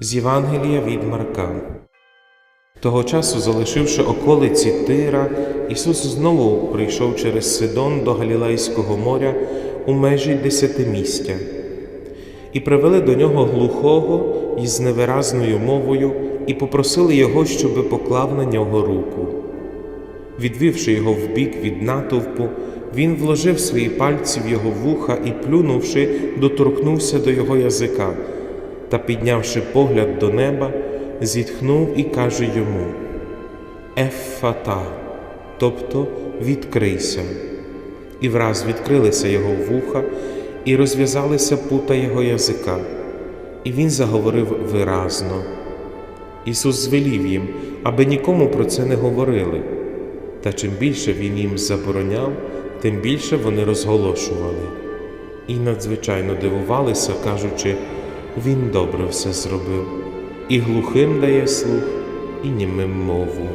З Євангелія від Марка. Того часу, залишивши околиці Тира, Ісус знову прийшов через Сидон до Галілейського моря у межі десятимістя. І привели до нього глухого із невиразною мовою, і попросили його, щоби поклав на нього руку. Відвівши його вбік від натовпу, він вложив свої пальці в його вуха і, плюнувши, доторкнувся до його язика та, піднявши погляд до неба, зітхнув і каже йому: Еффата, тобто відкрийся. І враз відкрилися його вуха, і розв'язалися пута його язика, і він заговорив виразно. Ісус звелів їм, аби нікому про це не говорили. Та чим більше він їм забороняв, тим більше вони розголошували. І надзвичайно дивувалися, кажучи, він добре все зробив, і глухим дає слух, і німим мову.